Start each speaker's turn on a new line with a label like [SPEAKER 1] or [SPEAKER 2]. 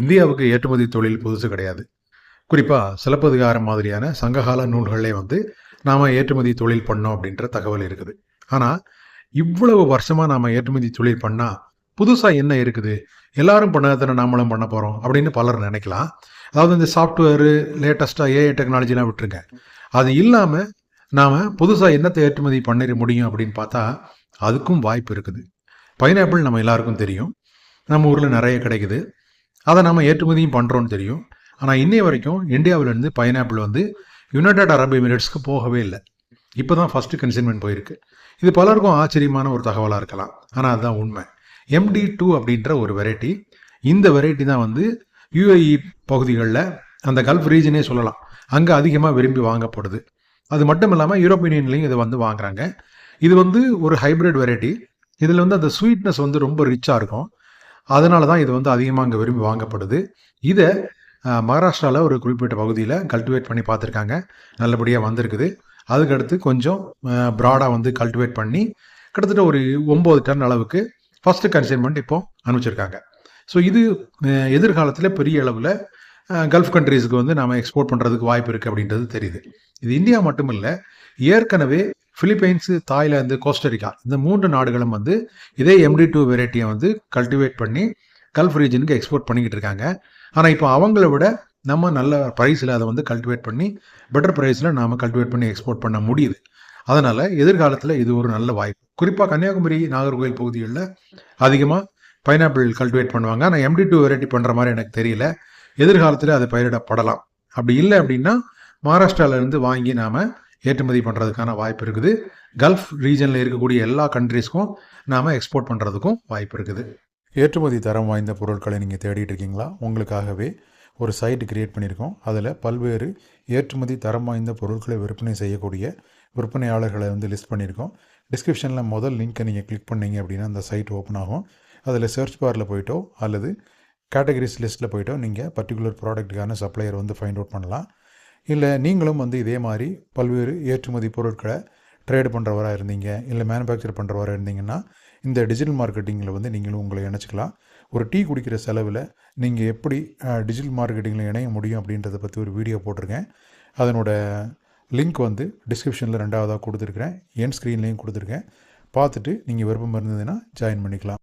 [SPEAKER 1] இந்தியாவுக்கு ஏற்றுமதி தொழில் புதுசு கிடையாது. குறிப்பாக சிலப்பதிகாரம் மாதிரியான சங்ககால நூல்களே வந்து நாம் ஏற்றுமதி தொழில் பண்ணோம் அப்படின்ற தகவல் இருக்குது. ஆனால் இவ்வளவு வருஷமாக நாம் ஏற்றுமதி தொழில் பண்ணால் புதுசாக என்ன இருக்குது? எல்லாரும் பண்ணதானே நாமளும் பண்ண போகிறோம் அப்படின்னு பலர் நினைக்கலாம். அதாவது இந்த சாஃப்ட்வேரு லேட்டஸ்ட்டாக ஏஐ டெக்னாலஜிலாம் விட்டுருங்க. அது இல்லாமல் நாம் புதுசாக என்னத்தை ஏற்றுமதி பண்ணிட முடியும் அப்படின்னு பார்த்தா அதுக்கும் வாய்ப்பு இருக்குது. பைனாப்பிள் நம்ம எல்லாருக்கும் தெரியும். நம்ம ஊரில் நிறைய கிடைக்குது. அதை நம்ம ஏற்றுமதியும் பண்ணுறோன்னு தெரியும். ஆனால் இன்னைய வரைக்கும் இந்தியாவிலேருந்து பைனாப்பிள் வந்து யுனைடெட் அரபு எமிரேட்ஸ்க்கு போகவே இல்லை. இப்போ தான் ஃபஸ்ட்டு கன்சைன்மெண்ட் போயிருக்கு. இது பலருக்கும் ஆச்சரியமான ஒரு தகவலாக இருக்கலாம். ஆனால் அதுதான் உண்மை. எம்டி டூ அப்படின்ற ஒரு வெரைட்டி இந்த வெரைட்டி தான் வந்து யுஏஇ பகுதிகளில் அந்த கல்ஃப் ரீஜனே சொல்லலாம். அங்கே அதிகமாக விரும்பி வாங்கப்படுது. அது மட்டும் இல்லாமல் யூரோப்பியன் இதை வந்து வாங்குறாங்க. இது வந்து ஒரு ஹைப்ரிட் வெரைட்டி இதில் வந்து அந்த ஸ்வீட்னஸ் வந்து ரொம்ப ரிச்சாக இருக்கும். அதனால தான் இது வந்து அதிகமாக அங்கே விரும்பி வாங்கப்படுது. இதை மகாராஷ்டிராவில் ஒரு குறிப்பிட்ட பகுதியில் கல்டிவேட் பண்ணி பார்த்துருக்காங்க. நல்லபடியாக வந்திருக்குது. அதுக்கடுத்து கொஞ்சம் ப்ராடாக வந்து கல்டிவேட் பண்ணி கிட்டத்தட்ட ஒரு ஒம்பது டன் அளவுக்கு ஃபஸ்ட்டு கன்சைன்மெண்ட் இப்போது அனுப்பிச்சிருக்காங்க. ஸோ இது எதிர்காலத்தில் பெரிய அளவில் கல்ஃப் கண்ட்ரீஸுக்கு வந்து நம்ம எக்ஸ்போர்ட் பண்ணுறதுக்கு வாய்ப்பு இருக்குது அப்படின்றது தெரியுது. இது இந்தியா மட்டும் இல்லை ஏற்கனவே பிலிப்பைன்ஸு தாய்லாந்து கோஸ்டரிக்கா இந்த மூன்று நாடுகளும் வந்து இதே எம்டி டூ வெரைட்டியை வந்து கல்டிவேட் பண்ணி கல்ஃப் ரீஜனுக்கு எக்ஸ்போர்ட் பண்ணிக்கிட்டு இருக்காங்க. ஆனால் இப்போ அவங்கள விட நம்ம நல்ல ப்ரைஸில் அதை வந்து கல்டிவேட் பண்ணி பெட்டர் ப்ரைஸில் நாம் கல்டிவேட் பண்ணி எக்ஸ்போர்ட் பண்ண முடியுது. அதனால் எதிர்காலத்தில் இது ஒரு நல்ல வாய்ப்பு. குறிப்பாக கன்னியாகுமரி நாகர்கோவில் பகுதிகளில் அதிகமாக பைனாப்பிள் கல்டிவேட் பண்ணுவாங்க. ஆனால் எம்டி டூ வெரைட்டி பண்ணுற மாதிரி எனக்கு தெரியல. எதிர்காலத்தில் அது பயிரிடப்படலாம். அப்படி இல்லை அப்படின்னா மகாராஷ்டிராவிலேருந்து வாங்கி நாம் ஏற்றுமதி பண்ணுறதுக்கான வாய்ப்பு இருக்குது. கல்ஃப் ரீஜனில் இருக்கக்கூடிய எல்லா கண்ட்ரீஸ்க்கும் நாம் எக்ஸ்போர்ட் பண்ணுறதுக்கும் வாய்ப்பு இருக்குது.
[SPEAKER 2] ஏற்றுமதி தரம் வாய்ந்த பொருட்களை நீங்கள் தேடிட்டு இருக்கீங்களா? உங்களுக்காகவே ஒரு சைட் கிரியேட் பண்ணியிருக்கோம். அதில் பல்வேறு ஏற்றுமதி தரம் வாய்ந்த பொருட்களை விற்பனை செய்யக்கூடிய விற்பனையாளர்களை வந்து லிஸ்ட் பண்ணியிருக்கோம். டிஸ்கிரிப்ஷனில் முதல் லிங்க்கை நீங்கள் கிளிக் பண்ணீங்க அப்படின்னா அந்த சைட் ஓப்பன் ஆகும். அதில் சர்ச் பாரில் போயிட்டோ அல்லது கேட்டகரிஸ் லிஸ்ட்டில் போயிட்டோ நீங்கள் பர்டிகுலர் ப்ராடக்ட்டுக்கான சப்ளையர் வந்து ஃபைண்ட் அவுட் பண்ணலாம். இல்லை நீங்களும் வந்து இதே மாதிரி பல்வேறு ஏற்றுமதி பொருட்களை ட்ரேடு பண்ணுறவராக இருந்தீங்க இல்லை மேனுஃபேக்சர் பண்ணுறவராக இருந்தீங்கன்னா இந்த டிஜிட்டல் மார்க்கெட்டிங்கில் வந்து நீங்களும் உங்களை இணைச்சிக்கலாம். ஒரு டீ குடிக்கிற செலவில் நீங்கள் எப்படி டிஜிட்டல் மார்க்கெட்டிங்கில் இணைய முடியும் அப்படின்றத பற்றி ஒரு வீடியோ போட்டிருக்கேன். அதனோட லிங்க் வந்து டிஸ்கிரிப்ஷனில் ரெண்டாவதாக கொடுத்துருக்குறேன். என் ஸ்க்ரீன்லேயும் கொடுத்துருக்கேன். பார்த்துட்டு நீங்கள் விருப்பம் இருந்ததுன்னா ஜாயின் பண்ணிக்கலாம்.